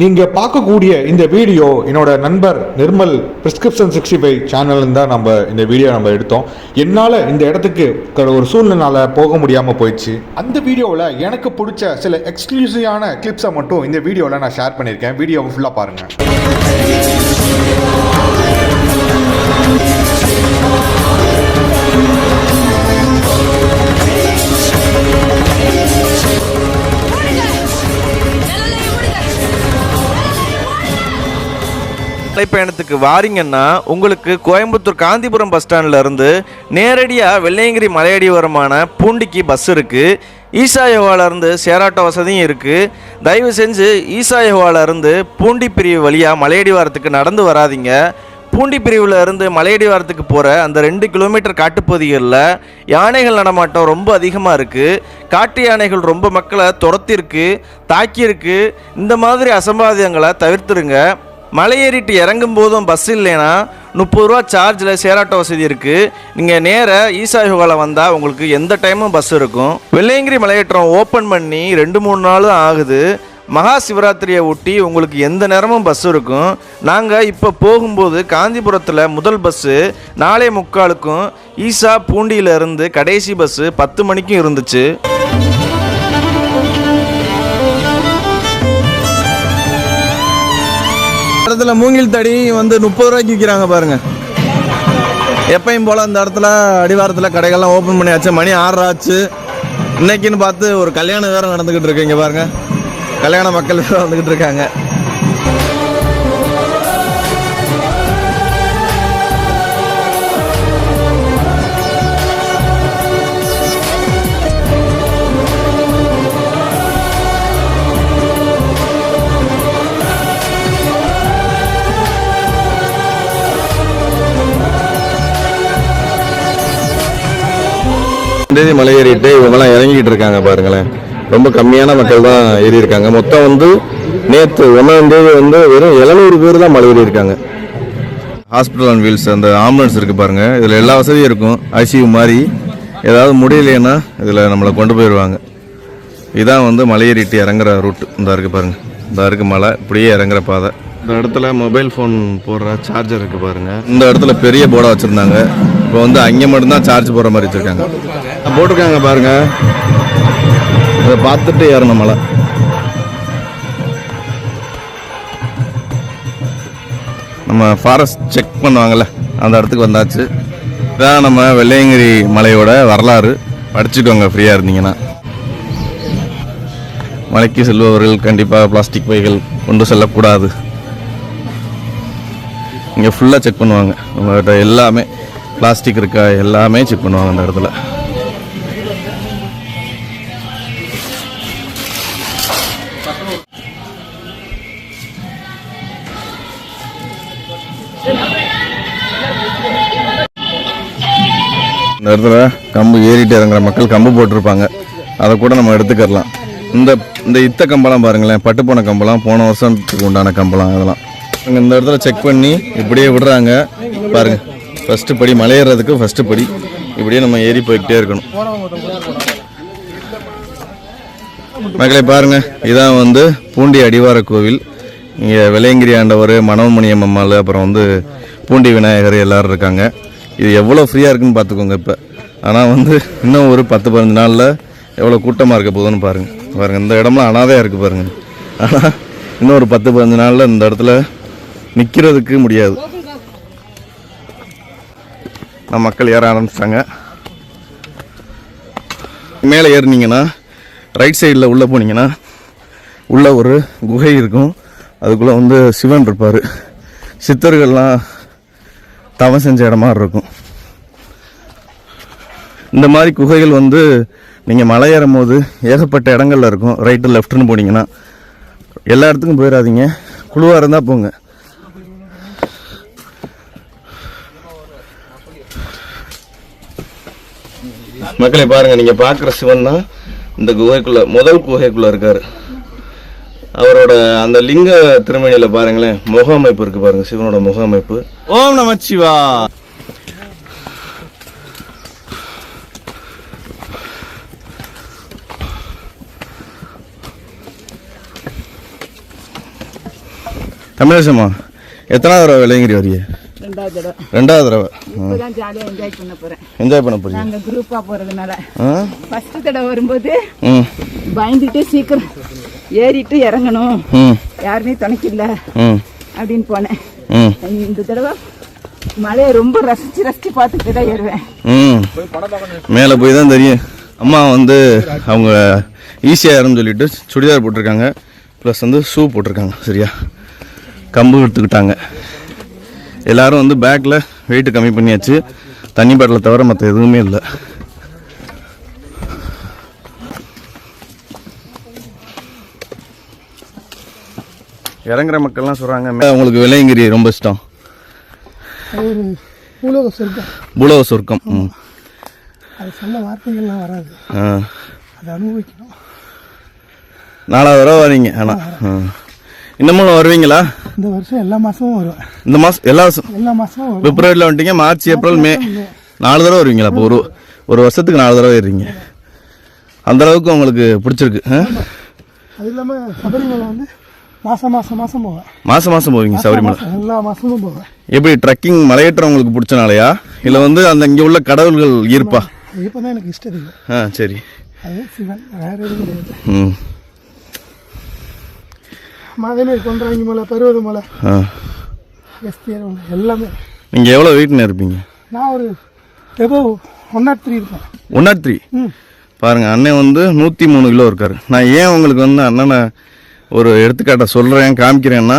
நீங்கள் பார்க்கக்கூடிய இந்த வீடியோ என்னோட நண்பர் நிர்மல் பிரிஸ்கிரிப்ஷன் சிக்ஸ்டி ஃபைவ் சேனல்னு தான் நம்ம இந்த வீடியோ நம்ம எடுத்தோம். என்னால் இந்த இடத்துக்கு ஒரு சூழ்நிலை போக முடியாமல் போயிடுச்சு. அந்த வீடியோவில் எனக்கு பிடிச்ச சில எக்ஸ்க்ளூசிவான கிளிப்ஸை மட்டும் இந்த வீடியோவில் நான் ஷேர் பண்ணியிருக்கேன். வீடியோவை ஃபுல்லாக பாருங்கள் நடைப்பயணத்துக்கு வாரீங்கன்னா உங்களுக்கு கோயம்புத்தூர் காந்திபுரம் பஸ் ஸ்டாண்டில் இருந்து நேரடியாக வெள்ளையங்கிரி மலையடிவரமான பூண்டிக்கு பஸ் இருக்குது ஈசா யோகால சேராட்டோ வசதியும் இருக்குது தயவு செஞ்சு ஈசா யோகால பூண்டி பிரிவு வழியாக மலையடிவாரத்துக்கு நடந்து வராதீங்க. பூண்டி பிரிவில் இருந்து மலையடிவாரத்துக்கு போகிற அந்த ரெண்டு கிலோமீட்டர் காட்டுப்பகுதிகளில் யானைகள் நடமாட்டம் ரொம்ப அதிகமாக இருக்குது காட்டு யானைகள் ரொம்ப மக்களை துரத்திருக்கு தாக்கியிருக்கு. இந்த மாதிரி அசம்பாவிதங்களை தவிர்த்துருங்க. மலை ஏறிட்டு இறங்கும் போதும் பஸ் இல்லைன்னா முப்பது ரூபா சார்ஜில் சேராட்ட வசதி இருக்குது நீங்கள் நேராக ஈசா யோகாவில் வந்தால் உங்களுக்கு எந்த டைமும் பஸ் இருக்கும். வெள்ளையங்கிரி மலையேற்றம் ஓப்பன் பண்ணி ரெண்டு மூணு நாள் தான் ஆகுது. மகா சிவராத்திரியை ஒட்டி உங்களுக்கு எந்த நேரமும் பஸ் இருக்கும். நாங்கள் இப்போ போகும்போது காந்திபுரத்தில் முதல் பஸ்ஸு நாளே முக்காலுக்கும் ஈசா பூண்டியில இருந்து கடைசி பஸ்ஸு பத்து மணிக்கும் இருந்துச்சு. இடத்துல மூங்கில் தடி வந்து முப்பது ரூபாய்க்கு விற்கிறாங்க பாருங்க. எப்பயும் போல் அந்த இடத்துல அடிவாரத்தில் கடைகள்லாம் ஓப்பன் பண்ணியாச்சு. மணி ஆறு ஆச்சு. இன்னைக்குன்னு பார்த்து ஒரு கல்யாணம் வேறு நடந்துக்கிட்டு இருக்கு இங்கே பாருங்க. கல்யாண மக்கள் வேறு வந்துக்கிட்டு இருக்காங்க. தேதி மலை ஏறிட்டு இவங்கெல்லாம் இறங்கிட்டு இருக்காங்க பாருங்களேன். ரொம்ப கம்மியான மக்கள் தான் ஏறி இருக்காங்க மொத்தம் வந்து நேற்று ஒன்றாம் தேதி வந்து வெறும் எழுநூறு பேர் தான் மலை ஏறி இருக்காங்க ஹாஸ்பிட்டல் அண்ட் வீல்ஸ் அந்த ஆம்புலன்ஸ் இருக்குது பாருங்கள் இதில் எல்லா வசதியும் இருக்கும். ஐசியூ மாதிரி ஏதாவது முடியலைன்னா இதில் நம்மளை கொண்டு போயிடுவாங்க. இதான் வந்து மலை ஏறிட்டு இறங்குற ரூட் இந்த இருக்குது பாருங்கள் இந்த இருக்குது மலை. இப்படியே இறங்குற பாதை. இந்த இடத்துல மொபைல் ஃபோன் போடுற சார்ஜர் இருக்கு பாருங்க. இந்த இடத்துல பெரிய போர்டை வச்சுருந்தாங்க. இப்போ வந்து அங்கே மட்டும்தான் சார்ஜ் போடுற மாதிரி வச்சுருக்காங்க. போட்டிருக்காங்க பாருங்க. இதை பார்த்துட்டு ஏறணும் மலை நம்ம ஃபாரஸ்ட் செக் பண்ணுவாங்கல்ல அந்த இடத்துக்கு வந்தாச்சு. இதான் நம்ம வெள்ளையங்கிரி மலையோட வரலாறு. படிச்சுக்கோங்க ஃப்ரீயாக இருந்தீங்கன்னா. மலைக்கு செல்பவர்கள் கண்டிப்பாக பிளாஸ்டிக் பைகள் கொண்டு செல்லக்கூடாது. இங்கே ஃபுல்லாக செக் பண்ணுவாங்க. உங்கள்கிட்ட எல்லாமே பிளாஸ்டிக் இருக்கா எல்லாமே செக் பண்ணுவாங்க அந்த இடத்துல. இந்த இடத்துல கம்பு ஏறிட்டு இறங்குற மக்கள் கம்பு போட்டிருப்பாங்க. அதை கூட நம்ம எடுத்துக்கலாம் இந்த இந்த இத்த கம்பெல்லாம் பாருங்களேன் பட்டு போன கம்பெல்லாம் போன வருஷத்துக்கு உண்டான கம்பெல்லாம் அதெல்லாம். அங்கே இந்த இடத்துல செக் பண்ணி இப்படியே விடுறாங்க. பாருங்க. ஃபஸ்ட்டு படி மலையேறதுக்கு ஃபஸ்ட்டு படி. இப்படியே நம்ம ஏறி போய்கிட்டே இருக்கணும். மக்களை பாருங்க. இதான் வந்து பூண்டி அடிவார கோவில். இங்கே விலையங்கிரி ஆண்டவர் மனோமணியம் அம்மாள் அப்புறம் வந்து பூண்டி விநாயகர் எல்லாரும் இருக்காங்க. இது எவ்வளோ ஃப்ரீயாக இருக்குன்னு பார்த்துக்கோங்க இப்போ. ஆனால் வந்து இன்னும் ஒரு பத்து பதினஞ்சு நாளில் எவ்வளோ கூட்டமாக இருக்க போகுதுன்னு பாருங்கள் பாருங்கள் இந்த இடம்லாம் அனாதையாக இருக்குது பாருங்கள் ஆனால் இன்னும் ஒரு பத்து பதினஞ்சு நாளில் இந்த இடத்துல நிற்கிறதுக்கு முடியாது. நம்ம மக்கள் ஏற ஆரம்பிச்சிட்டாங்க. மேலே ஏறுனீங்கன்னா ரைட் சைடில் உள்ளே போனீங்கன்னா உள்ளே ஒரு குகை இருக்கும். அதுக்குள்ளே வந்து சிவன் இருப்பார். சித்தர்கள்லாம் தவம் செஞ்ச இடமா இருக்கும். இந்த மாதிரி குகைகள் வந்து நீங்கள் மலை ஏறும் போது ஏகப்பட்ட இடங்கள்ல இருக்கும். ரைட்டு லெஃப்ட்னு போனீங்கன்னா எல்லா இடத்துக்கும் போயிடாதீங்க குழுவாக இருந்தால் போங்க. மக்களை பாருங்க நீங்க பாக்குற சிவன் தான் இந்த குகைக்குள்ள முதல் குகைக்குள்ள இருக்காரு. அவரோட அந்த லிங்க திருமணியில பாருங்களேன் முக அமைப்பு இருக்கு பாருங்க சிவனோட முக அமைப்பு. ஓம் நமச்சிவா கமலேசம்மா எத்தனாவது தடவை வெள்ளையங்கிரி வரீங்க ரெண்டாவது தடவை. ரெண்டாவது தடவை. இப்போதான் ஜாலியாக என்ஜாய் பண்ண போகிறேன் என்ஜாய் பண்ண போறீங்க. நாங்கள் குரூப்பாக போகிறதுனால ஃபஸ்ட்டு தடவை வரும்போது ம். பயந்துட்டு சீக்கிரம் ஏறிட்டு இறங்கணும். ம். யாருமே துணைக்கில்ல ம். அப்படின்னு போனேன். ம். இந்த தடவை மழையை ரொம்ப ரசித்து ரசித்து பார்த்துட்டு தான் ஏறுவேன். ம். மேலே போய் தான் தெரியும். அம்மா வந்து அவங்க ஈஸியாக இருன்னு சொல்லிட்டு சுடிதார் போட்டிருக்காங்க. ப்ளஸ் வந்து ஷூ போட்டிருக்காங்க. சரியா? கம்பு எடுத்துக்கிட்டாங்க. எல்லாரும் வந்து பேக்கில் வெயிட் கம்மி பண்ணியாச்சு. தண்ணி பாட்டிலை தவிர மற்ற எதுவுமே இல்லை. இறங்குற மக்கள்லாம் சொல்கிறாங்க உங்களுக்கு விலையங்கிரி ரொம்ப இஷ்டம். பூலோக சொர்க்கம். பூலோக சொர்க்கம் ம். அது சொன்ன வார்த்தைகள்லாம் வராது. ஆ. அதை அனுபவிக்கணும். நாலாவது தடவை வரீங்க ஆனால் இன்னமும் வருவீங்களா? இந்த வருஷம் எல்லா மாதமும் வருவேன். இந்த மாதம் எல்லா வருஷம்? எல்லா வரும் பிப்ரவரியில் வந்துட்டீங்க மார்ச் ஏப்ரல் மே. நாலு தடவை வருவீங்களா? அப்போ ஒரு ஒரு வருஷத்துக்கு நாலு தடவை ஏறுறீங்க அந்த அளவுக்கு உங்களுக்கு பிடிச்சிருக்கு? அது இல்லாமல் சபரிமலை வந்து மாதம் மாதம் மாதம் போவேன். மாசம் மாசம் போவீங்க சபரிமலை? மாசம் எல்லா மாதமும் போவேன். எப்படி ட்ரக்கிங் மலையேற்றம் உங்களுக்கு பிடிச்சனாலயா? இல்லை வந்து அந்த இங்கே உள்ள கடவுள்கள் ஈர்ப்பா? இப்போ தான் எனக்கு இல்லை ஆ சரி. அது சிவன் வேற எதுவும் கிடையாது. ம். மதமே கொன்றாங்கி மலை பருவத மலை எஸ்பிஆர் மலை எல்லாமே. நீங்கள் எவ்வளோ வெயிட்னு இருப்பீங்க? நான் ஒரு எபோ ஒன் நாட் த்ரீ இருப்பேன். ஒன் நாட் த்ரீ பாருங்க அண்ணன் வந்து நூற்றி மூணு கிலோ இருக்காரு. நான் ஏன் உங்களுக்கு வந்து அண்ணனை ஒரு எடுத்துக்காட்ட சொல்கிறேன் காமிக்கிறேன்னா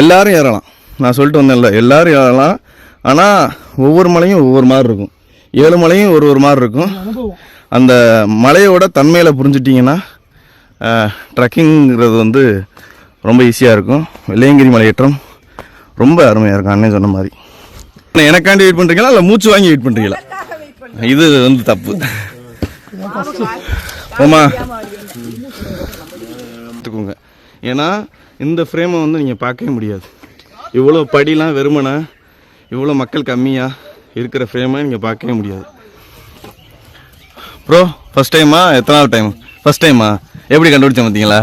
எல்லாரும் ஏறலாம். நான் சொல்லிட்டு வந்தேன்ல எல்லாரும் ஏறலாம். ஆனால் ஒவ்வொரு மலையும் ஒவ்வொரு மாதிரி இருக்கும். ஏழு மலையும் ஒரு ஒரு மாதிரி இருக்கும். அந்த மலையோட தன்மையில் புரிஞ்சிட்டிங்கன்னா ட்ரக்கிங்கிறது வந்து ரொம்ப ஈஸியாக இருக்கும். வெள்ளையங்கிரி மலையேற்றம் ரொம்ப அருமையாக இருக்கும் அண்ணன் சொன்ன மாதிரி. எனக்காண்டி வெயிட் பண்ணுறீங்களா இல்லை மூச்சு வாங்கி வெயிட் பண்ணுறீங்களா இது வந்து தப்பு. ஆமா பார்த்துக்கோங்க ஏன்னா இந்த ஃப்ரேமை வந்து நீங்கள் பார்க்கவே முடியாது. இவ்வளோ படிலாம் வெறுமனை இவ்வளோ மக்கள் கம்மியாக இருக்கிற ஃப்ரேமை நீங்கள் பார்க்கவே முடியாது. ப்ரோ ஃபஸ்ட் டைமா எத்தனாவது டைம் ஃபஸ்ட் டைமா எப்படி கண்டுபிடிச்ச பார்த்தீங்களா?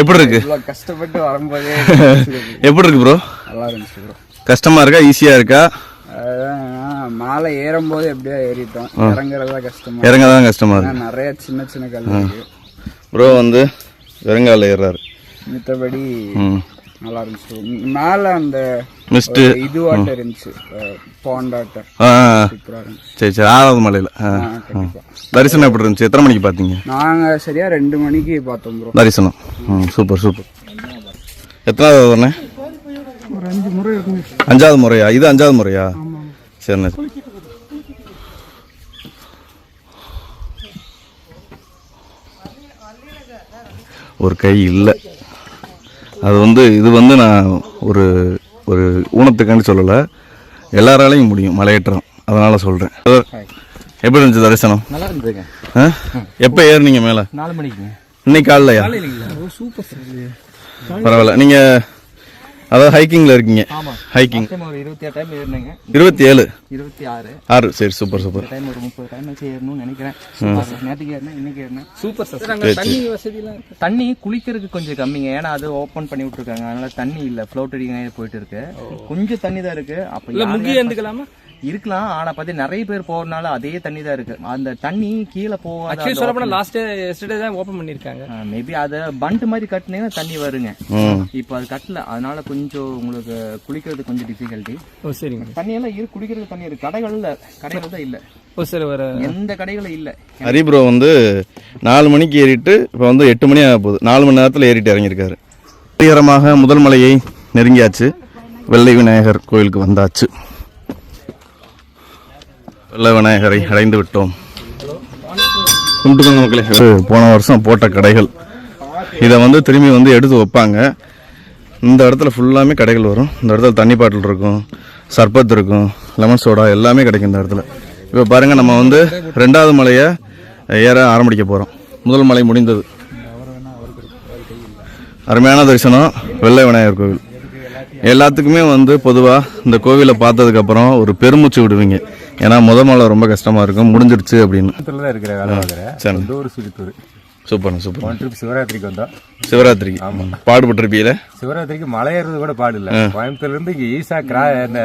எப்படி இருக்கு? கஷ்டப்பட்டு வரும்போதே எப்படி இருக்கு ப்ரோ நல்லா இருந்துச்சு ப்ரோ கஷ்டமா இருக்கா? ஈஸியாக இருக்கா? மாலை ஏறும்போது எப்படியோ ஏறிட்டோம். இறங்குறதா கஷ்டமா இறங்க கஷ்டமா இருக்கு. நிறைய சின்ன சின்ன கல் ப்ரோ வந்து வெறுங்கால ஏறுறாரு. மித்தபடி நல்லா இருந்துச்சு. மேல அந்த மிஸ்ட்டு ஒரு இதுவாட்டம் இருந்துச்சு. சூப்பரா இருந்துச்சு. சரி சரி ஆறாவது மலையில். தரிசனம் எப்படி இருந்துச்சு? எத்தனை மணிக்கு பார்த்தீங்க? நாங்க சரியா ரெண்டு மணிக்கு பார்த்தோம் ப்ரோ தரிசனம். ம் சூப்பர் சூப்பர். எத்தனாவது வரண்ணே ஒரு அஞ்சு முறை இருக்குங்க அஞ்சாவது முறையா? இது அஞ்சாவது முறையா? சரிண்ணே ஒரு கை இல்லை. அது வந்து இது வந்து நான் ஒரு ஒரு ஊனத்துக்காண்டி சொல்லலை. எல்லாராலையும் முடியும் மலையேற்றம். அதனால் சொல்கிறேன் எப்படி இருந்துச்சு தரிசனம்? நல்லா இருந்துங்க ஆ? எப்போ ஏறுனீங்க மேலே? நாலு மணிக்கு இன்னைக்கு காலைலையா? பரவாயில்ல. நீங்கள் அதாவது ஹைக்கிங்கில் இருக்கீங்க. ஹைக்கிங் ஒரு இருபத்தி ஆறு டைம் ஏறினேங்க. இருபத்தி ஏழு? இருபத்தி ஆறு. ஆறு. சரி சூப்பர் சூப்பர் டைம் ஒரு முப்பது டைம் வச்சு ஏறணும்னு நினைக்கிறேன். நேற்றுக்கு ஏறினேன் இன்னைக்கு ஏறினேன். சூப்பர் சார் தண்ணி வசதிலாம் தண்ணி குளிக்கிறதுக்கு கொஞ்சம் கம்மிங்க. ஏன்னா அது ஓபன் பண்ணி விட்டுருக்காங்க. அதனால தண்ணி இல்ல. ஃப்ளோட் அடிக்க போயிட்டு இருக்கு. கொஞ்சம் தண்ணி தான் இருக்கு. அப்ப முங்கி இருந்துக்கலாமா இருக்கலாம் ஆனா பார்த்து நிறைய பேர் போறதுனால அதே தண்ணி தான் இருக்கு. அந்த தண்ணி கீழே ஆக்சுவலி சொல்ல போனா போகாத லாஸ்ட் எஸ்டர்டே தான் ஓபன் பண்ணிருக்காங்க மேபி அத பண்ட் மாதிரி கட்டினீங்கன்னா தண்ணி வருங்க. இப்போ அது கட்டல. அதனால கொஞ்சம் உங்களுக்கு குளிக்கிறது கொஞ்சம் டிஃபிகல்ட்டி ஓ சரிங்க. தண்ணி எல்லாம் இருக்கு குடிக்கிறதுக்கு தண்ணி இருக்கு. கடைகள்ல கடைகள் தான் இல்ல. ஓ சரி வர எந்த கடைகளும் இல்ல. ஹரி ப்ரோ வந்து நாலு மணிக்கு ஏறிட்டு இப்போ வந்து எட்டு மணி ஆக போகுது. நாலு மணி நேரத்தில் ஏறிட்டு இறங்கியிருக்காரு. வெற்றிகரமாக முதல் மலையை நெருங்கியாச்சு. வெள்ளை விநாயகர் கோயிலுக்கு வந்தாச்சு. வெள்ளை விநாயகரை அடைந்து விட்டோம். கும்பிட்டுக்கோங்க மக்களே போன வருஷம் போட்ட கடைகள். இதை வந்து திரும்பி வந்து எடுத்து வைப்பாங்க. இந்த இடத்துல ஃபுல்லாமே கடைகள் வரும். இந்த இடத்துல தண்ணி பாட்டில் இருக்கும் சர்பத் இருக்கும் லெமன் சோடா எல்லாமே கிடைக்கும் இந்த இடத்துல. இப்போ பாருங்கள் நம்ம வந்து ரெண்டாவது மலையை ஏற ஆரம்பிக்க போகிறோம் முதல் மலை முடிந்தது. அருமையான தரிசனம் வெள்ளை விநாயகர் கோவில். எல்லாத்துக்குமே வந்து பொதுவாக இந்த கோவிலை பார்த்ததுக்கப்புறம் ஒரு பெருமூச்சு விடுவீங்க. ஏன்னா முத மலை ரொம்ப கஷ்டமாக இருக்கும். முடிஞ்சிருச்சு அப்படின்னு. தான் இருக்கிற வேலை பார்க்குறேன். சரி. சொந்த ஊர் சிறுத்தூர் சூப்பர் ஒன் ட்ரிப் சிவராத்திரிக்கு வந்தோம். சிவராத்திரிக்கு. பாடுபட்டிருப்பீல சிவராத்திரிக்கு மலை ஏறுறது கூட பாடு இல்ல. கோயம்புத்தூர்ல இருந்து இங்க ஈசா கிரா அந்த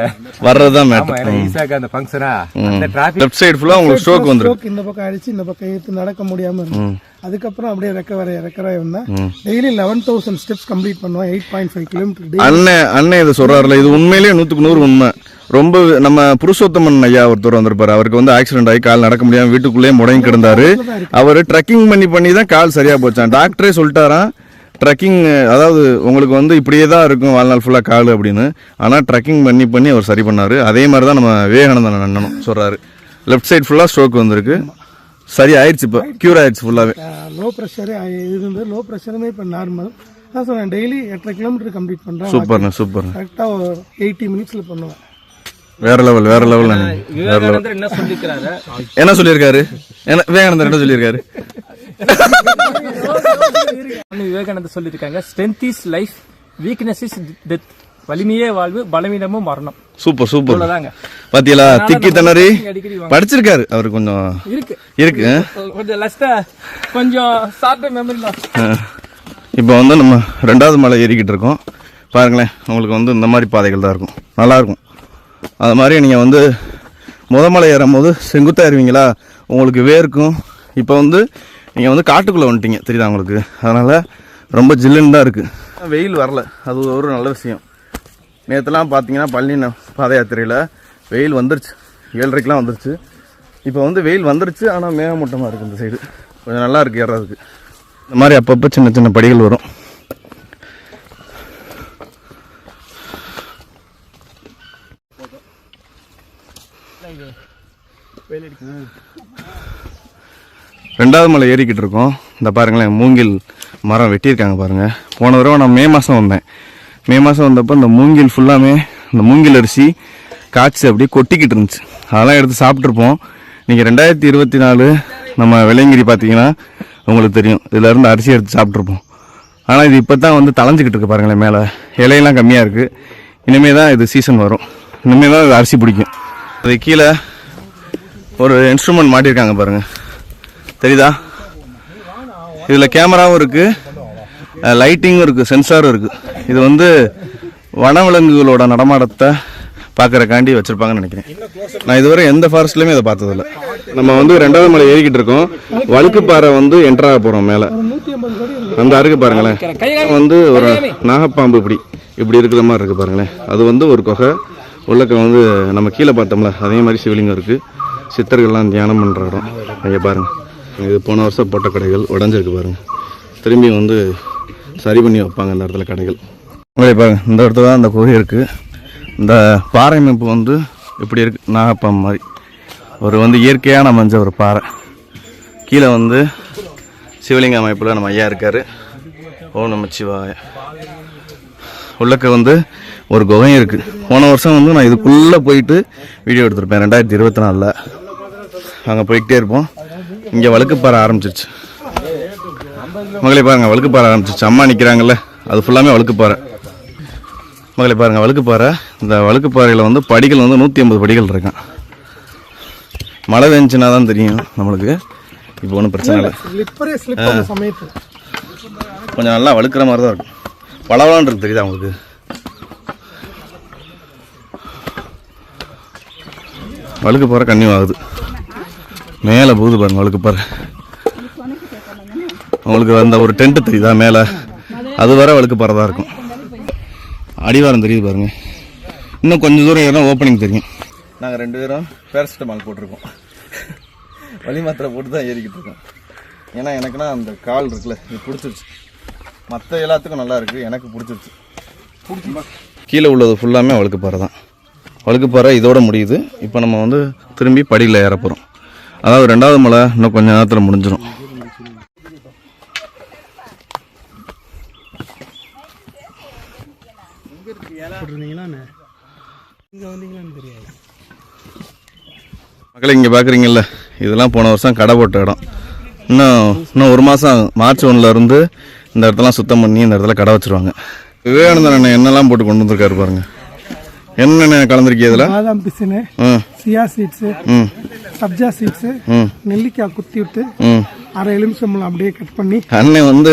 வர்றதுதான் மேட்டர் ஏன்னா ஈசாக்கு அந்த ஃபங்க்ஷனா அந்த டிராபிக் லெஃப்ட் சைடு ஃபுல்லா உங்களுக்கு ஸ்ட்ரோக் ஸ்ட்ரோக் இந்த பக்கம் அடிச்சு இந்த பக்கம் ஏத்து நடக்க முடியாம இருந்தேன் அதுக்கப்புறம் அப்படியே ரெக்கவர் ரெக்கவர் வந்தேன் daily eleven thousand steps complete பண்ணுவேன் எயிட் பாயிண்ட் ஃபைவ் கிலோமீட்டர் அண்ணன் அண்ணன் இதை சொல்றாருல இது உண்மையிலேயே நூற்றுக்கு நூறு உண்மை. ரொம்ப நம்ம புருஷோத்தமன் ஐயா ஒருத்தர் வந்திருப்பாரு. அவருக்கு வந்து ஆக்சிடென்ட் ஆகி கால் நடக்க முடியாம வீட்டுக்குள்ளேயே முடங்கி கிடந்தாரு. அவர் ட்ரெக்கிங் பண்ணி பண்ணி தான் கால் சரியா போச்சான் டாக்டரே சொல்லிட்டாராம் ட்ரெக்கிங் அதாவது உங்களுக்கு வந்து இப்படியே தான் இருக்கும் வாழ்நாள் ஃபுல்லாக கால் அப்படின்னு. ஆனால் ட்ரெக்கிங் பண்ணி பண்ணி அவர் சரி பண்ணாரு. அதே மாதிரி தான் நம்ம விவேகானந்தன் அண்ணனும் சொல்றாரு. லெஃப்ட் சைடு ஃபுல்லாக ஸ்ட்ரோக் வந்திருக்கு. சரி ஆயிடுச்சு இப்போ. க்யூர் ஆயிடுச்சு ஃபுல்லாகவே லோ ப்ரெஷரே இருந்து லோ ப்ரெஷருமே இப்போ நார்மல் நான் சொன்னேன் டெய்லி எட்டரை கிலோமீட்டர் கம்ப்ளீட் பண்ணுறேன் சூப்பர்ண்ணே சூப்பர் கரெக்டாக எயிட்டி மினிட்ஸில் பண்ணுவேன். வேற லெவல் வேற லெவல் வேற லெவல் என்ன சொல்லிக்கிறாரு என்ன சொல்லியிருக்காரு என்ன விவேகானந்தர் என்ன சொல்லியிருக்காரு விவேகானந்தர் சொல்லியிருக்காங்க strength is life weakness is death வலிமையே வாழ்வு பலவீனமும் மரணம். Super super. பாத்தீங்களா? திக்கி திணறி. படிச்சிருக்காரு. அவர் கொஞ்சம் இருக்கு. இருக்கு கொஞ்சம் லஸ்டா கொஞ்சம் ஷார்ட் மெமரி இப்போ வந்து நம்ம ரெண்டாவது மலை ஏறிக்கிட்டு இருக்கோம். பாருங்களேன் உங்களுக்கு வந்து இந்த மாதிரி பாதைகள் தான் இருக்கும். நல்லா இருக்கும். அது மாதிரி நீங்கள் வந்து முத மலை ஏறும்போது செங்குத்தாக ஏறுவீங்களா? உங்களுக்கு வேர்க்கும். இப்போ வந்து நீங்கள் வந்து காட்டுக்குள்ளே வந்துட்டீங்க தெரியுதா உங்களுக்கு? அதனால் ரொம்ப ஜில்லுன்னு தான் இருக்குது வெயில் வரல. அது ஒரு நல்ல விஷயம். நேற்றுலாம் பார்த்தீங்கன்னா பழனி பாத யாத்திரையில் வெயில் வந்துருச்சு. ஏழரைக்கெலாம் வந்துருச்சு. இப்போ வந்து வெயில் வந்துருச்சு ஆனால் மேகமூட்டமாக இருக்குது இந்த சைடு கொஞ்சம் நல்லா இருக்குது ஏறதுக்கு இந்த மாதிரி அப்பப்போ சின்ன சின்ன படிகள் வரும். ரெண்டாவது மலை ஏறிக்கிட்டு இருக்கோம். இந்த பாருங்களேன் மூங்கில் மரம் வெட்டியிருக்காங்க பாருங்க. போன தடவை நான் மே மாதம் வந்தேன். மே மாதம் வந்தப்போ இந்த மூங்கில் ஃபுல்லாமே இந்த மூங்கில் அரிசி காய்ச்சி அப்படியே கொட்டிக்கிட்டு இருந்துச்சு. அதெல்லாம் எடுத்து சாப்பிட்ருப்போம் நீங்கள் ரெண்டாயிரத்தி இருபத்தி நாலு நம்ம வெள்ளையங்கிரி பார்த்தீங்கன்னா உங்களுக்கு தெரியும். இதுலேருந்து அரிசி எடுத்து சாப்பிட்ருப்போம் ஆனால் இது இப்போ தான் வந்து தளைஞ்சிக்கிட்டு இருக்கு பாருங்களேன் மேலே. இலையெல்லாம் கம்மியாக இருக்குது இனிமேல் தான் இது சீசன் வரும். இனிமேல் தான் இது அரிசி பிடிக்கும். அது கீழே ஒரு இன்ஸ்ட்ருமெண்ட் மாட்டியிருக்காங்க பாருங்கள் தெரியுதா? இதில் கேமராவும் இருக்குது லைட்டிங்கும் இருக்குது சென்சாரும் இருக்குது இது வந்து வனவிலங்குகளோட நடமாட்டத்தை பார்க்கறக்காண்டி வச்சுருப்பாங்கன்னு நினைக்கிறேன். நான் இதுவரை எந்த ஃபாரஸ்ட்லையுமே இதை பார்த்ததில்ல. நம்ம வந்து ரெண்டாவது மலை ஏறிக்கிட்டு இருக்கோம். வழுக்குப்பாறை வந்து என்ட்ராக போகிறோம் மேலே. அந்த அருக்கு பாருங்களேன். வந்து ஒரு நாகப்பாம்பு இப்படி இப்படி இருக்கிற மாதிரி இருக்குது பாருங்களேன். அது வந்து ஒரு குகை. உள்ளக்க வந்து நம்ம கீழே பார்த்தோம்ல அதே மாதிரி சிவலிங்கம் இருக்குது சித்தர்கள்லாம் தியானம் பண்ணுற இடம் இங்கே பாருங்க. இது போன வருஷம் போட்ட கடைகள் உடஞ்சிருக்கு பாருங்கள் திரும்பி வந்து சரி பண்ணி வைப்பாங்க இந்த இடத்துல கடைகள். உங்களே பாருங்க. இந்த இடத்துல தான் அந்த குகை இருக்குது இந்த பாறை அமைப்பு வந்து இப்படி இருக்கு. நாகப்பம் மாதிரி. ஒரு வந்து இயற்கையான மஞ்ச ஒரு பாறை. கீழே வந்து சிவலிங்க அமைப்பில் நம்ம ஐயா இருக்கார். ஓ நம்ம சிவாய. உள்ளக்க வந்து ஒரு குகையும் இருக்குது போன வருஷம் வந்து நான் இதுக்குள்ளே போயிட்டு வீடியோ எடுத்திருப்பேன். ரெண்டாயிரத்தி இருபத்தி நாலில். அங்கே போய்கிட்டே இருப்போம். இங்கே வழுக்குப்பாறை ஆரம்பிச்சிருச்சு. மகளே பாருங்க வழுக்குப்பாறை ஆரம்பிச்சிருச்சு. அம்மா நிற்கிறாங்கல்ல அது ஃபுல்லாமே வழுக்குப்பாறை மகளே பாருங்க வழுக்குப்பாறை இந்த வழுக்குப்பாறையில் வந்து படிகள் வந்து நூற்றி ஐம்பது படிகள் இருக்கான். மழை பெஞ்சுனா தான் தெரியும் நம்மளுக்கு. இப்போ ஒன்றும் பிரச்சனை இல்லை. கொஞ்சம் நல்லா வழுக்கிற மாதிரி தான் இருக்கும். இருக்கு தெரியுதா உங்களுக்கு? வழுக்கு போகிற கண்ணி ஆகுது. மேலே போகுது பாருங்க வழுக்கு போகிற உங்களுக்கு அந்த ஒரு டென்ட்டு தெரியுதா மேலே. அது வர வழுக்கு போகிறதா இருக்கும். அடிவாரம் தெரியுது பாருங்க. இன்னும் கொஞ்சம் தூரம் ஏறினா ஓப்பனிங் தெரியும். நாங்கள் ரெண்டு பேரும் பேரசிட்டமால் போட்டிருக்கோம். வழி மாத்திரை போட்டு தான் ஏறிக்கிட்டு இருக்கோம். ஏன்னா எனக்குன்னா அந்த கால் இருக்குல்ல இது பிடிச்சிருச்சு. மற்ற எல்லாத்துக்கும் நல்லா இருக்கு எனக்கு பிடிச்சிருச்சு. கீழே உள்ளது ஃபுல்லாமே வழுக்குப்பாறை தான் வழுக்குப்பாறை இதோட முடியுது. இப்போ நம்ம வந்து திரும்பி படியில் ஏற போகிறோம் அதாவது ரெண்டாவது மலை இன்னும் கொஞ்சம் நேரத்தில் முடிஞ்சிடும் போட்டிருந்தீங்கன்னா இங்கே மக்களை இங்கே பார்க்குறீங்கல்ல இதெல்லாம் போன வருஷம் கடை போட்ட இடம். இன்னும் இன்னும் ஒரு மாதம் மார்ச் ஒன்றில் இருந்து இந்த இடத்தெல்லாம் சுத்தம் பண்ணி இந்த இடத்துல கடை வச்சிருவாங்க. விவேகானந்தன் அண்ணன் என்னெல்லாம் போட்டு கொண்டு வந்திருக்காரு பாருங்கள் என்னென்ன கலந்துருக்கீங்க இதில் பாதாம் பிசினு சியா சீட்ஸு சப்ஜா சீட்ஸு நெல்லிக்காய் குத்தி விட்டு அரை எலுமிச்சம்பழம் அப்படியே கட் பண்ணி அண்ணன் வந்து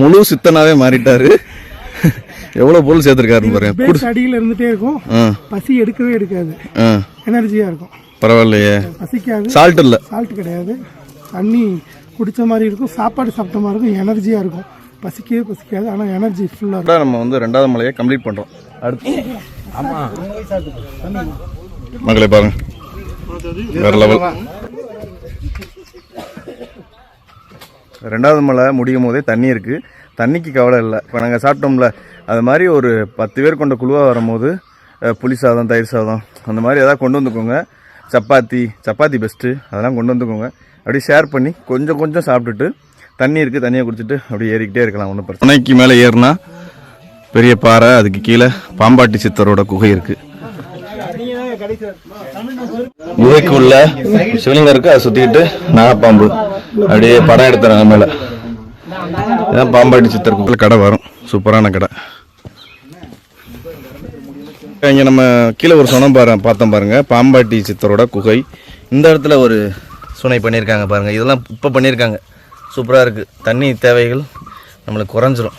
முழு சித்தனாவே மாறிட்டாரு. எவ்வளவு பொருள் சேர்த்திருக்காருன்னு பாருங்க. அடியில் இருந்துட்டே இருக்கும். பசி எடுக்கவே எடுக்காது. ஆ. எனர்ஜியாக இருக்கும். பரவாயில்லையே. பசிக்காது. சால்ட் இல்லை. சால்ட் கிடையாது. தண்ணி குடிச்ச மாதிரி இருக்கும். சாப்பாடு சாப்பிட்ட மாதிரி இருக்கும். எனர்ஜியாக இருக்கும். பசிக்கவே பசிக்காது. ஆனால் எனர்ஜி ஃபுல்லாக நம்ம வந்து ரெண்டாவது மலையை கம்ப்ளீட் பண்றோம். அடுத்து மகளே பாருங்க. வேற லெவல் ரெண்டாவது மலை முடியும் போதே தண்ணி இருக்கு. தண்ணிக்கு கவலை இல்லை. இப்போ நாங்கள் சாப்பிட்டோம்ல அது மாதிரி ஒரு பத்து பேர் கொண்ட குழுவாக வரும்போது புளி சாதம் தயிர் சாதம் அந்த மாதிரி ஏதாவது கொண்டு வந்துக்கோங்க. சப்பாத்தி சப்பாத்தி பெஸ்ட்டு அதெல்லாம் கொண்டு வந்துக்கோங்க. அப்படியே ஷேர் பண்ணி கொஞ்சம் கொஞ்சம் சாப்பிட்டுட்டு தண்ணி இருக்குது தண்ணியை குடிச்சிட்டு அப்படியே ஏறிக்கிட்டே இருக்கலாம் ஒன்றும் பிரச்சனை துணைக்கு மேலே ஏறினா பெரிய பாறை அதுக்கு கீழே பாம்பாட்டி சித்தரோட குகை இருக்கு. குகைக்குள்ள சிவலிங்கம் இருக்கு அதை சுத்திக்கிட்டு நாகப்பாம்பு. அப்படியே படம் எடுத்துறாங்க மேல. இதான் பாம்பாட்டி சித்தர் குகையில் கடை வரும். சூப்பரான கடை. இங்க நம்ம கீழே ஒரு சுனம் பாரு பார்த்தோம் பாருங்க. பாம்பாட்டி சித்தரோட குகை. இந்த இடத்துல ஒரு சுனை பண்ணியிருக்காங்க பாருங்க. இதெல்லாம் இப்போ பண்ணியிருக்காங்க. சூப்பராக இருக்குது தண்ணி தேவைகள் நம்மளுக்கு குறைஞ்சிரும்.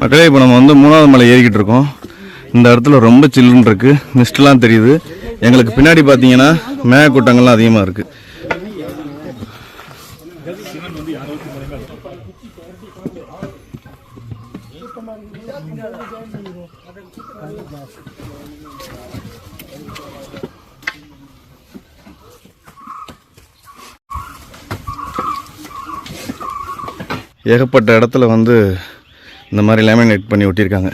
மக்களே இப்போ நம்ம வந்து மூணாவது மலை ஏறிக்கிட்டு இருக்கோம். இந்த இடத்துல ரொம்ப சில்லுன்னு இருக்கு. மிஸ்ட்லாம் தெரியுது. எங்களுக்கு பின்னாடி பார்த்தீங்கன்னா மேகக்கூட்டங்கள்லாம் அதிகமாக இருக்கு. ஏகப்பட்ட இடத்துல வந்து இந்த மாதிரி லேமினேட் பண்ணி ஒட்டியிருக்காங்க.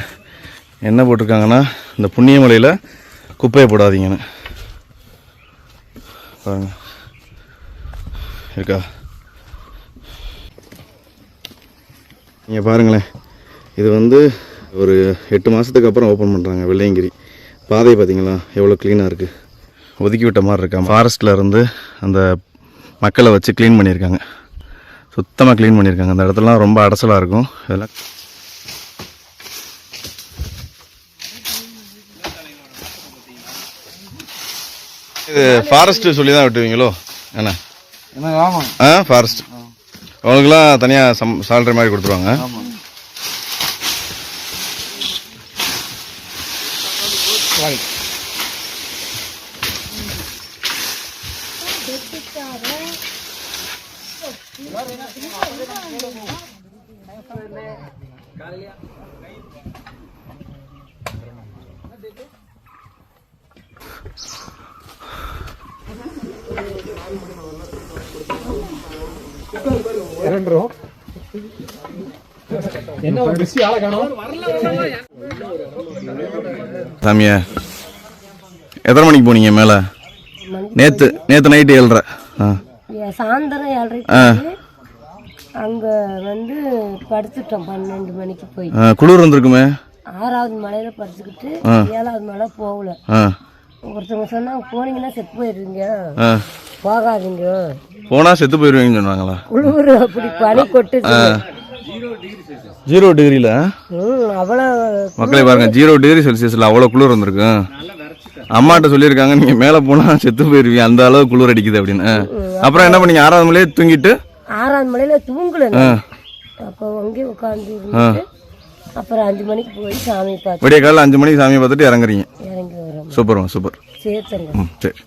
என்ன போட்டிருக்காங்கன்னா இந்த புண்ணியமலையில் குப்பையை போடாதீங்கன்னு. பாருங்க. இருக்கா? நீங்கள் பாருங்களேன். இது வந்து ஒரு எட்டு மாதத்துக்கு அப்புறம் ஓப்பன் பண்ணுறாங்க வெள்ளையங்கிரி. பாதை பார்த்தீங்களா எவ்வளோ க்ளீனாக இருக்குது ஒதுக்கி விட்ட மாதிரி இருக்கா? ஃபாரஸ்ட்டில் இருந்து அந்த மக்களை வச்சு க்ளீன் பண்ணியிருக்காங்க. சுத்தமாக க்ளீன் பண்ணியிருக்காங்க. அந்த இடத்துலலாம் ரொம்ப அடசலாக இருக்கும். இதெல்லாம் இது ஃபாரஸ்ட் சொல்லி தான் வெட்டுவீங்களோ? என்ன? ஆ ஃபாரஸ்ட் அவங்களுக்குலாம் தனியாக சம் சாலரி மாதிரி கொடுத்துருவாங்க. சாமியா எத்தனை மணிக்கு போனீங்க மேலே? நேற்று நேற்று நைட்டு ஏழ்ரை. ஆ. சாயந்தரம் ஏழரை அங்க வந்து படுத்துட்டோம் பன்னெண்டு மணிக்கு போய் குளிர் வந்திருக்குமே? ஆறாவது மலையில படுத்துக்கிட்டு ஏழாவது மலை போகல. ஒருத்தவங்க சொன்னாங்க போனீங்கன்னா செத்து போயிடுவீங்க ஆ. போகாதீங்க. போனால் செத்து போயிடுவீங்கன்னு சொன்னாங்களா? குளிர் அப்படி பனி கொட்டுது. ஜீரோ டிகிரியில் மக்களே பாருங்க ஜீரோ டிகிரி செல்சியஸில் அவ்வளோ குளிர் வந்திருக்கு. அம்மாட்ட சொல்லியிருக்காங்க நீங்கள் மேலே போனால் செத்து போயிருவீங்க அந்த அளவு குளிர் அடிக்குது அப்படின்னு. அப்புறம் என்ன பண்ணீங்க ஆறாவது மலையே தூங்கிட்டு? ஆறாவது மலையில தூங்கல. அப்போ அங்கே உட்காந்து அப்புறம் அஞ்சு மணிக்கு போய் சாமி பார்த்து விடிய காலையில் அஞ்சு மணிக்கு சாமியை பார்த்துட்டு இறங்குறீங்க. இறங்கி வரோம் சூப்பர். சூப்பர் ம் சரி.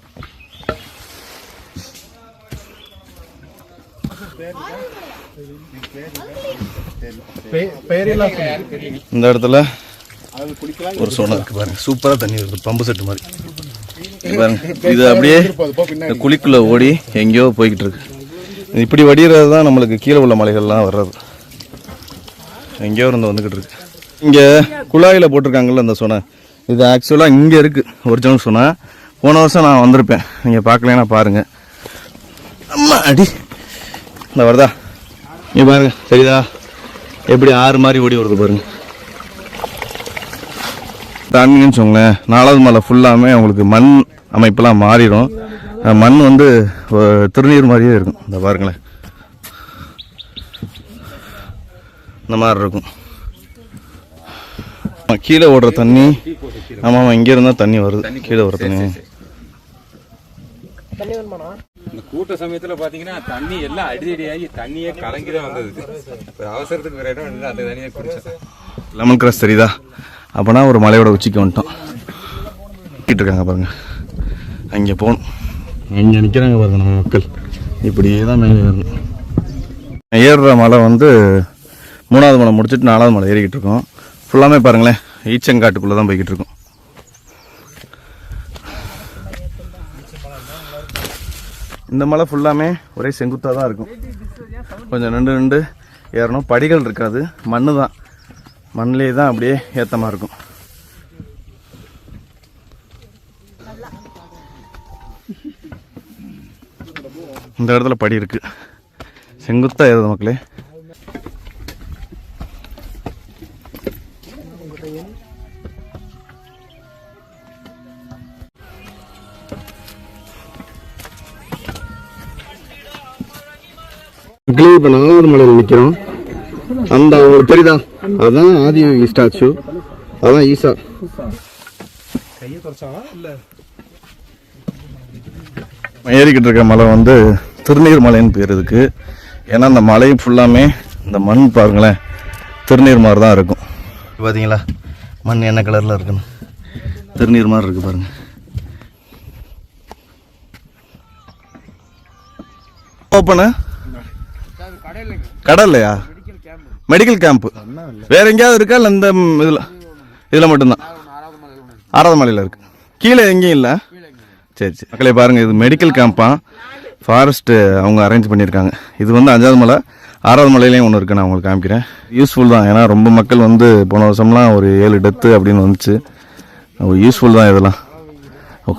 இந்த இடத்துல ஒரு சோனா இருக்கு பாருங்க சூப்பரா தண்ணி வருது பம்பு செட்டு மாதிரி. இது பாருங்க இது அப்படியே இந்த குழிக்குள்ள ஓடி எங்கேயோ போய்கிட்டு இருக்கு. இப்படி வடிகிறது தான் நம்மளுக்கு கீழே உள்ள மலைகள்லாம் வர்றது. எங்கேயோ இருந்து வந்துகிட்டு இருக்கு. இங்க குழாயில போட்டிருக்காங்கல்ல இந்த சொனை இது ஆக்சுவலா இங்க இருக்கு ஒரிஜினல் சொனை போன வருஷம் நான் வந்திருப்பேன். நீங்க பார்க்கலன்னா பாருங்க. அம்மா அடி. இந்த வருதா? இங்க பாருங்க சரிதா எப்படி ஆறு மாதிரி ஓடி வருது பாருங்க. தாண்டிங்கன்னு வச்சுக்கோங்களேன் நாலாவது மலை ஃபுல்லாமே உங்களுக்கு மண் அமைப்பெல்லாம் மாறிடும். மண் வந்து திருநீர் மாதிரியே இருக்கும். இந்த பாருங்களேன். இந்த மாதிரி இருக்கும். கீழே ஓடுற தண்ணி ஆமாம் ஆமாம் இங்கே இருந்தால் தண்ணி வருது. கீழே ஓடுற தண்ணி. இந்த கூட்ட சமயத்துல பாத்தீங்கன்னா தண்ணி எல்லாம் அடிதடியாகி தண்ணியே கலங்கிதான் வந்தது. இப்ப அவசரத்துக்கு வேற இடம் இல்லை அந்த தண்ணியை குடிச்சேன். லெமன் கிராஸ் தெரியுதா? அப்போனா ஒரு மலையோட உச்சிக்கு வந்துட்டோம். கிட்ட இருக்காங்க பாருங்க. அங்கே போகணும். அங்கே நிற்கிறாங்க பாருங்க நம்ம மக்கள். இப்படியே தான் மேலே ஏறணும். ஏறுற மலை வந்து மூணாவது மலை முடிச்சுட்டு நாலாவது மலை ஏறிக்கிட்டு இருக்கோம். ஃபுல்லாமே பாருங்களேன் ஈச்சங்காட்டுக்குள்ளே தான் போய்கிட்டு இருக்கோம். இந்த மலை ஃபுல்லாமே ஒரே செங்குத்தாக தான் இருக்கும். கொஞ்சம் நின்று நின்று ஏறணும். படிகள் இருக்காது. மண்ணு தான் மண்ணிலே தான் அப்படியே ஏத்தமா இருக்கும். இந்த இடத்துல படி இருக்குது செங்குத்தாக ஏறுது மக்களே. மக்களே இப்போ நாலாவது மலையில் நிற்கிறோம் அந்த அவங்களுக்கு தெரியுதா அதான் ஆதியோகி ஸ்டாச்சு அதான் ஈசா. ஏறிக்கிட்டு இருக்க மலை வந்து திருநீர் மலைன்னு பேர் இதுக்கு ஏன்னா அந்த மலை ஃபுல்லாமே இந்த மண் பாருங்களேன் திருநீர் மாதிரி தான் இருக்கும். பார்த்தீங்களா மண் என்ன கலரில் இருக்குன்னு? திருநீர் மாதிரி இருக்கு பாருங்க. ஓப்பனு கடல்லையா? மெடிக்கல் கேம்ப் வேற எங்கேயாவது இருக்கா? இல்லை இந்த இதில்? இதில் மட்டும்தான். ஆறாவது மலையில் இருக்கு. கீழே எங்கேயும் இல்லை? சரி சரி. மக்களே பாருங்க இது மெடிக்கல் கேம்பா ஃபாரஸ்ட்டு அவங்க அரேஞ்ச் பண்ணியிருக்காங்க. இது வந்து அஞ்சாவது மலை. ஆறாவது மலையிலையும் ஒன்று இருக்கு. நான் உங்களுக்கு காமிக்கிறேன். யூஸ்ஃபுல் தான். ஏன்னா ரொம்ப மக்கள் வந்து போன வருஷம்லாம் ஒரு ஏழு டெத்து அப்படின்னு வந்துச்சு. யூஸ்ஃபுல் தான் இதெல்லாம்.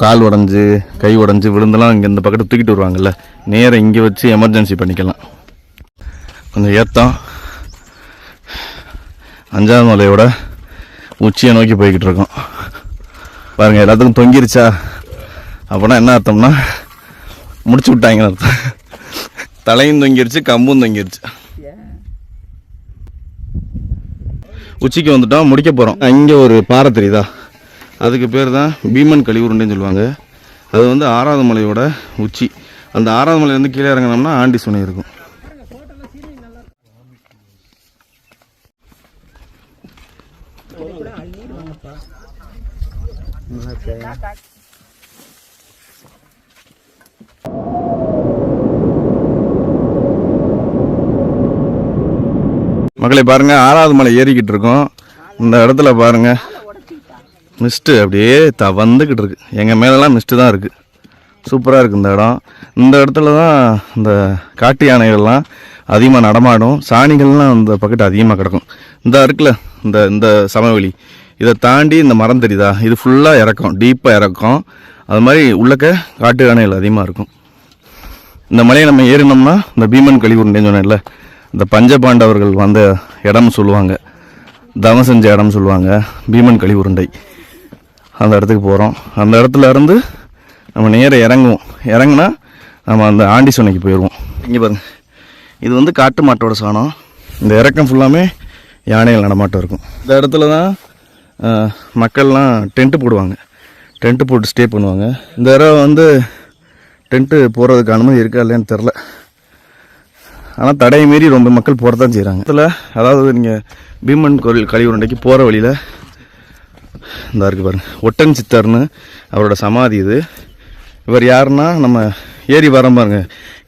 கால் உடஞ்சி கை உடஞ்சி விழுந்தெல்லாம் இங்கே இந்த பக்கத்து தூக்கிட்டு வருவாங்கல்ல. நேராக இங்கே வச்சு எமர்ஜென்சி பண்ணிக்கலாம். கொஞ்சம் ஏத்தம். அஞ்சாவது மலையோட உச்சியை நோக்கி போய்கிட்டு இருக்கோம். பாருங்க எல்லாத்துக்கும் தொங்கிருச்சா? அப்படின்னா என்ன அர்த்தம்னா முடிச்சு விட்டாங்கன்னு அர்த்தம். தலையும் தொங்கிருச்சு கம்பும் தொங்கிருச்சு. உச்சிக்கு வந்துட்டோம் முடிக்க போகிறோம் இங்கே ஒரு பாறை தெரியுதா அதுக்கு பேர் தான் பீமன் கழிவுருண்டுன்னு சொல்லுவாங்க. அது வந்து ஆறாவது மலையோட உச்சி. அந்த ஆறாவது மலையிலேருந்து கீழே இறங்கினோம்னா ஆண்டி சுனை இருக்கும். மக்களை பாருங்க ஆறாவது மலை ஏறிக்கிட்டு இருக்கோம். இந்த இடத்துல பாருங்க மிஸ்ட்டு அப்படியே த வந்துக்கிட்டு இருக்கு. எங்கள் மேலெல்லாம் மிஸ்ட்டு தான் இருக்குது சூப்பராக இருக்குது இந்த இடம். இந்த இடத்துல தான் இந்த காட்டு யானைகள்லாம் அதிகமாக நடமாடும். சாணிகள்லாம் இந்த பக்கத்து அதிகமாக கிடக்கும். இந்த இருக்குல்ல இந்த இந்த சமவெளி. இதை தாண்டி இந்த மரம் தெரியுதா? இது ஃபுல்லாக இறக்கும் டீப்பாக இறக்கும். அது மாதிரி உள்ளக்க காட்டு யானைகள் அதிகமாக இருக்கும். இந்த மலையை நம்ம ஏறினோம்னா இந்த பீமன் கழிவுருண்டேன்னு சொன்னேன்ல இந்த பஞ்சபாண்டவர்கள் வந்த இடம் சொல்லுவாங்க. தவம் செஞ்ச இடம் சொல்லுவாங்க. பீமன் கழிவுருண்டை. அந்த இடத்துக்கு போகிறோம் அந்த இடத்துல இருந்து நம்ம நேராக இறங்குவோம். இறங்குனா நம்ம அந்த ஆண்டி சொன்னைக்கு போயிடுவோம் இங்கே பாருங்கள் இது வந்து காட்டு மாட்டோட சாணம். இந்த இறக்கம் ஃபுல்லாமே யானைகள் நடமாட்டம் இருக்கும். இந்த இடத்துல தான் மக்கள்லாம் டென்ட்டு போடுவாங்க. டென்ட்டு போட்டு ஸ்டே பண்ணுவாங்க. இந்த தடவை வந்து டென்ட்டு போகிறதுக்கு அனுமதி இருக்கா இல்லையான்னு தெரில. ஆனால் தடையை மீறி ரொம்ப மக்கள் போட தான் செய்கிறாங்க இதில் அதாவது நீங்கள் பீமன் கோவில் கழிவுருண்டைக்கு போகிற வழியில் இந்த இருக்குது பாருங்கள் ஒட்டன் சித்தர்னு அவரோட சமாதி இது. இவர் யாருன்னா நம்ம ஏறி வரோம் பாருங்க.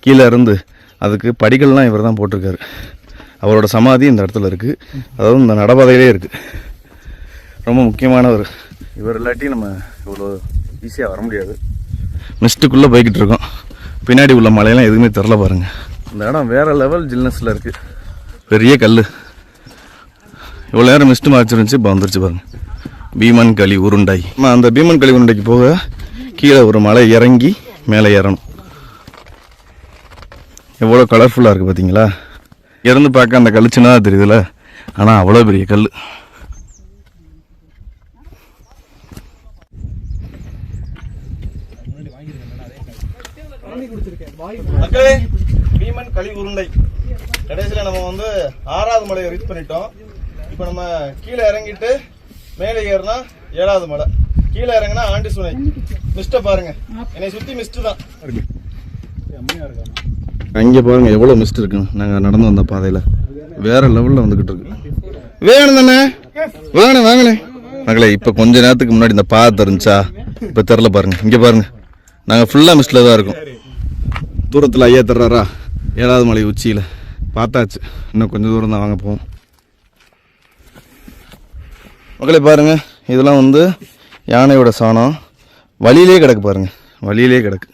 கீழே இருந்து அதுக்கு படிகள்லாம் இவர் தான் போட்டிருக்காரு. அவரோட சமாதி இந்த இடத்துல இருக்குது அதாவது இந்த நடபாதையிலே இருக்குது ரொம்ப முக்கியமானவர். இவர் இல்லாட்டி நம்ம இவ்வளோ ஈஸியாக வர முடியாது. மிஸ்ட்டுக்குள்ளே போய்கிட்டு இருக்கோம். பின்னாடி உள்ள மலையெல்லாம் எதுவுமே தெரில பாருங்க. இந்த இடம் வேற லெவல் ஜில்னஸில் இருக்குது பெரிய கல் இவ்வளோ நேரம் மிஸ்ட்டு மாறிச்சிருந்துச்சு இப்போ வந்துருச்சு பாருங்க. பீமன் களி உருண்டை. ஆமா, அந்த பீமன் களி உருண்டைக்கு போக கீழே ஒரு மலை இறங்கி மேலே ஏறணும். எவ்வளோ கலர்ஃபுல்லாக இருக்குது பார்த்தீங்களா இறந்து பார்க்க அந்த கல் சின்னதாக தெரியுதுல்ல? ஆனால் அவ்வளோ பெரிய கல் மக்களே பீமன் களி உருண்டை கடைசியில் நம்ம வந்து ஆறாவது மலையை ரீச் பண்ணிட்டோம். இப்போ நம்ம கீழே இறங்கிட்டு மேலே ஏறினா ஏழாவது மலை. கீழே இறங்கினா ஆண்டி சுனை. மிஸ்ட பாருங்க. என்னை சுத்தி மிஸ்ட் தான். அங்கே பாருங்க எவ்வளோ மிஸ்ட் இருக்கு. நாங்கள் நடந்து வந்த பாதையில். வேற லெவலில் வந்துக்கிட்டு இருக்கு. வேணும் தானே? வாங்கண்ணே வாங்கண்ணே. மகளே இப்போ கொஞ்ச நேரத்துக்கு முன்னாடி இந்த பாதை தெரிஞ்சா இப்போ தெரில பாருங்க. இங்கே பாருங்க. நாங்கள் ஃபுல்லாக மிஸ்டில் தான் இருக்கோம். தூரத்தில் ஐயா தர்றாரா? ஏழாவது மலை உச்சியில். பார்த்தாச்சு. இன்னும் கொஞ்சம் தூரம் தான் வாங்க போவோம். மக்களே பாருங்கள் இதெல்லாம் வந்து யானையோட சாணம். வழியிலே கிடக்கு பாருங்கள் வழியிலே கிடக்கு.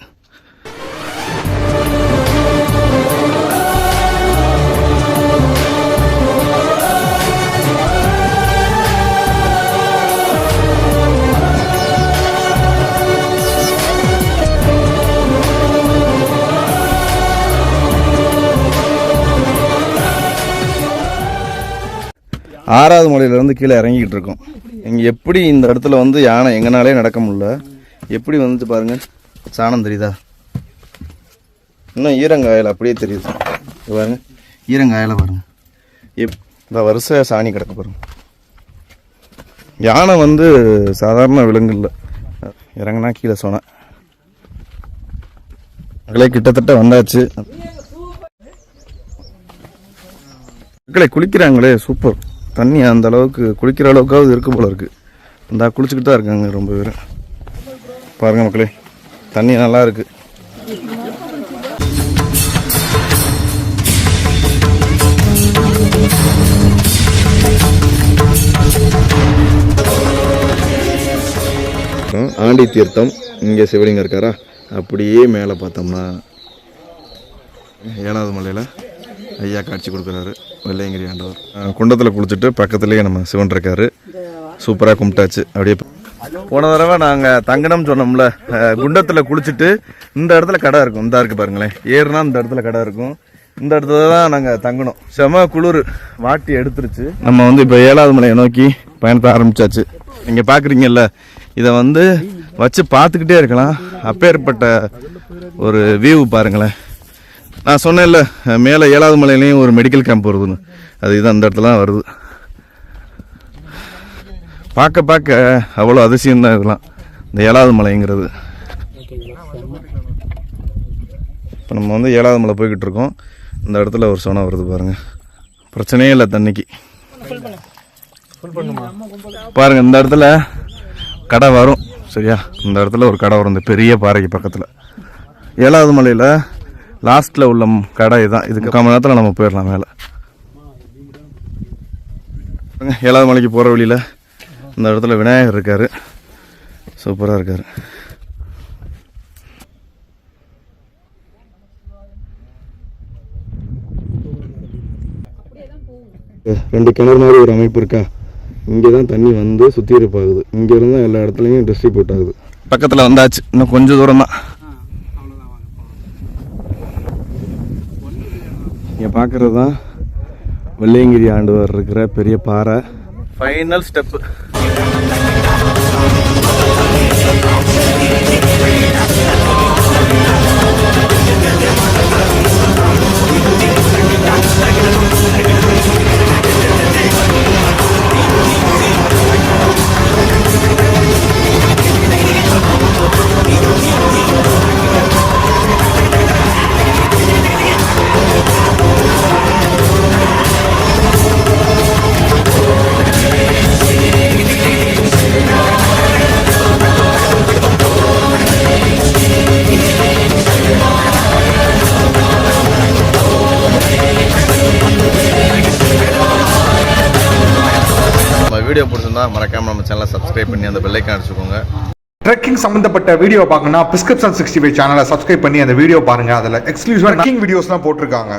ஆறாவது மலையிலேருந்து கீழே இறங்கிக்கிட்டு இருக்கோம். இங்கே எப்படி இந்த இடத்துல வந்து யானை எங்கனாலே நடக்க முடியல. எப்படி வந்துட்டு பாருங்கள் சாணம் தெரியுதா? இன்னும் ஈரங்காயில் அப்படியே தெரியுது. பாருங்க. ஈரங்காயில் பாருங்கள் எப் இந்த வருஷ சாணி கிடக்க பாருங்க. யானை வந்து சாதாரண விலங்கு இல்லை இறங்குனா கீழே சொன்னேன் மகளே கிட்டத்தட்ட வந்தாச்சு. மக்களை குளிக்கிறாங்களே சூப்பர். தண்ணி அந்த அளவுக்கு குளிக்கிற அளவுக்காவது இருக்கு போல இருக்குது இந்த குளிச்சுக்கிட்டு தான் இருக்காங்க ரொம்ப பேர். பாருங்கள் மக்களே தண்ணி நல்லா இருக்குது ஆண்டி தீர்த்தம் இங்கே சிவலிங்கம் இருக்காரா? அப்படியே மேலே பார்த்தோம்னா ஏழாவது மலையில்? ஐயா காட்சி கொடுக்குறாரு. வெள்ளையங்கிரி ஆண்டவர். குண்டத்தில் குளிச்சுட்டு பக்கத்துலேயே நம்ம சிவன் இருக்காரு. சூப்பராக கும்பிட்டாச்சு. அப்படியே போன தடவை நாங்கள் தங்கணும்னு சொன்னோம்ல குண்டத்தில் குளிச்சுட்டு இந்த இடத்துல கடை இருக்கும். இந்த இருக்கு பாருங்களேன். ஏறுனா இந்த இடத்துல கடை இருக்கும். இந்த இடத்துல தான் நாங்கள் தங்கணும். செம குளிர் வாட்டி எடுத்துருச்சு. நம்ம வந்து இப்போ ஏழாவது மலையை நோக்கி பயணத்தை ஆரம்பித்தாச்சு நீங்கள் பார்க்குறீங்கல்ல இதை வந்து வச்சு பார்த்துக்கிட்டே இருக்கலாம். அப்பேற்பட்ட ஒரு வியூ பாருங்களேன். நான் சொன்னேன்ல மேலே ஏழாவது மலையிலையும் ஒரு மெடிக்கல் கேம்ப் வருதுன்னு. அது இது அந்த இடத்துல தான் வருது. பார்க்க பார்க்க அவ்வளோ அதிசயம்தான் இதெல்லாம். இந்த ஏழாவது மலைங்கிறது. இப்போ நம்ம வந்து ஏழாவது மலை போய்கிட்டு இருக்கோம். இந்த இடத்துல ஒரு சோனா வருது பாருங்கள் பிரச்சனையே இல்லை தண்ணிக்கு. பாருங்கள் இந்த இடத்துல கடை வரும். சரியா? இந்த இடத்துல ஒரு கடை வரும் இந்த பெரிய பாறைக்கு பக்கத்தில். ஏழாவது மலையில் லாஸ்ட்டில் உள்ள கடை இதுதான் இதுக்கு மணி நேரத்தில் நம்ம போயிடலாம் மேலே. ஏழாவது மலைக்கு போகிற வழியில் இந்த இடத்துல விநாயகர் இருக்கார். சூப்பராக இருக்கார். ரெண்டு கிணறு மாதிரி ஒரு அமைப்பு இருக்கா? இங்கே தான் தண்ணி வந்து சுத்திகரிப்பு ஆகுது இங்கே இருந்தால் எல்லா இடத்துலையும் டிஸ்ட்ரிபியூட் ஆகுது பக்கத்தில் வந்தாச்சு. இன்னும் கொஞ்சம் தூரம் தான் இங்கே பார்க்குறது தான் வெள்ளையங்கிரி ஆண்டவர் இருக்கிற பெரிய பாறை. ஃபைனல் ஸ்டெப்பு சப்ஸ்கிரைப் பண்ணி அந்த பெல்லைக்கான் அடிச்சுக்கோங்க. ட்ரெக்கிங் சம்பந்தப்பட்ட வீடியோ பார்க்கணும்னா பிரிஸ்கிரிப்ஷன் சிக்ஸ்டி ஃபைவ் சேனலை சப்ஸ்கிரைப் பண்ணி அந்த வீடியோ பாருங்க. அதில் எக்ஸ்க்ளூசிவாக ட்ரெக்கிங் வீடியோஸ்லாம் போட்டிருக்காங்க.